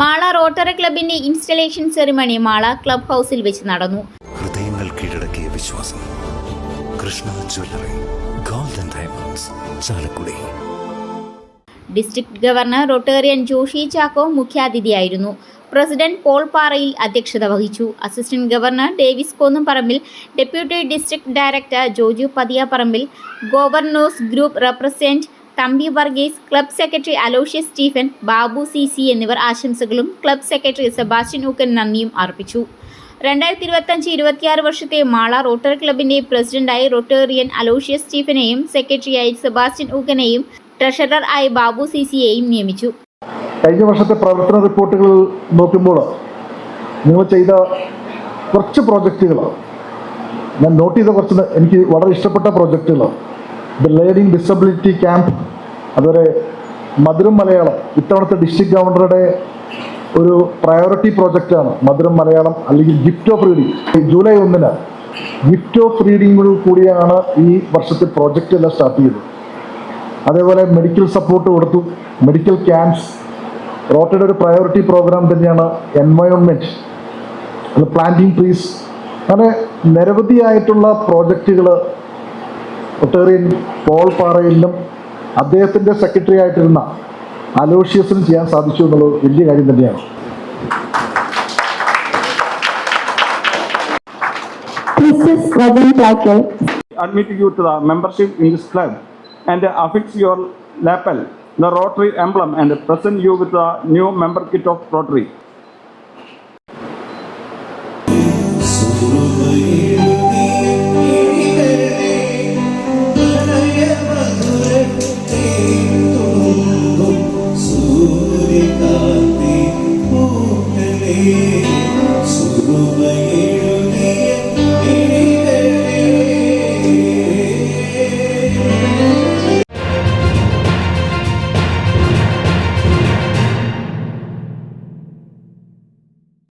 Mala rotary ക്ലബിന്റെ installation ceremony Mala club ഹൗസിൽ വെച്ച് നടന്നു. ഹൃദയങ്ങൾ കീഴടക്കിയ വിശ്വാസം. Krishna jewellery golden diamonds Chalakudy. District governor Rotarian Joshy Chacko മുഖ്യാതിഥിയായിരുന്നു. President Paul Parayil അധ്യക്ഷത വഹിച്ചു. Assistant governor Davis Konnumparambil deputy district director Joju Pathiyaparambil governor's group represent Thampi Varghese club secretary Aloysius Stephen Babu C C എന്നിവർ ആശംസകളും club secretary Sebastian ഊക്കൻ നന്ദിയും അർപ്പിച്ചു. രണ്ടായിരത്തി ഇരുപത്തഞ്ച് ഇരുപത്തിയാറ് വർഷത്തെ മാള റോട്ടറി ക്ലബിന്റെ പ്രസിഡന്റായി റോട്ടേറിയൻ അലോഷ്യസ് സ്റ്റീഫനെയും സെക്രട്ടറിയായി സെബാസ്റ്റ്യൻ ഊക്കനെയും ട്രഷറർ ആയി ബാബു സി സിയെയും നിയമിച്ചു. കഴിഞ്ഞ വർഷത്തെ പ്രവർത്തന റിപ്പോർട്ടുകൾ നോക്കുമ്പോൾ നിങ്ങൾ ചെയ്ത കുറച്ച് പ്രോജക്റ്റുകൾ ഞാൻ നോട്ട് ചെയ്ത കുറച്ച് എനിക്ക് വളരെ ഇഷ്ടപ്പെട്ട പ്രോജക്റ്റുകൾ ദ ലേണിംഗ് ഡിസബിലിറ്റി ക്യാമ്പ് അതുപോലെ മധുരം മലയാളം ഇത്തവണത്തെ ഡിസ്ട്രിക്ട് ഗവർണറുടെ ഒരു പ്രയോറിറ്റി പ്രോജക്റ്റാണ് മധുരം മലയാളം അല്ലെങ്കിൽ ഗിഫ്റ്റ് ഓഫ് റീഡിംഗ് ജൂലൈ ഒന്നിന് ഗിഫ്റ്റ് ഓഫ് റീഡിംഗോട് കൂടിയാണ് ഈ വർഷത്തെ പ്രോജക്റ്റ് എല്ലാം സ്റ്റാർട്ട് ചെയ്തത്. അതേപോലെ മെഡിക്കൽ സപ്പോർട്ട് കൊടുത്തു. മെഡിക്കൽ ക്യാമ്പ്സ് റോട്ടയുടെ ഒരു പ്രയോറിറ്റി പ്രോഗ്രാം തന്നെയാണ് എൻവയോൺമെന്റ് അത് പ്ലാന്റിങ് ട്രീസ് അങ്ങനെ നിരവധിയായിട്ടുള്ള പ്രോജക്റ്റുകൾ ഒട്ടേറിയൻ പോൾ പാറയിലും അദ്ദേഹത്തിന്റെ സെക്രട്ടറി ആയിട്ടിരുന്ന അലോഷ്യസിന് ചെയ്യാൻ സാധിച്ചു എന്നുള്ളത് വലിയ കാര്യം തന്നെയാണ്. Rotary emblem and present you with the new member kit of rotary സൂര്യകാന്തി പൂക്കളേ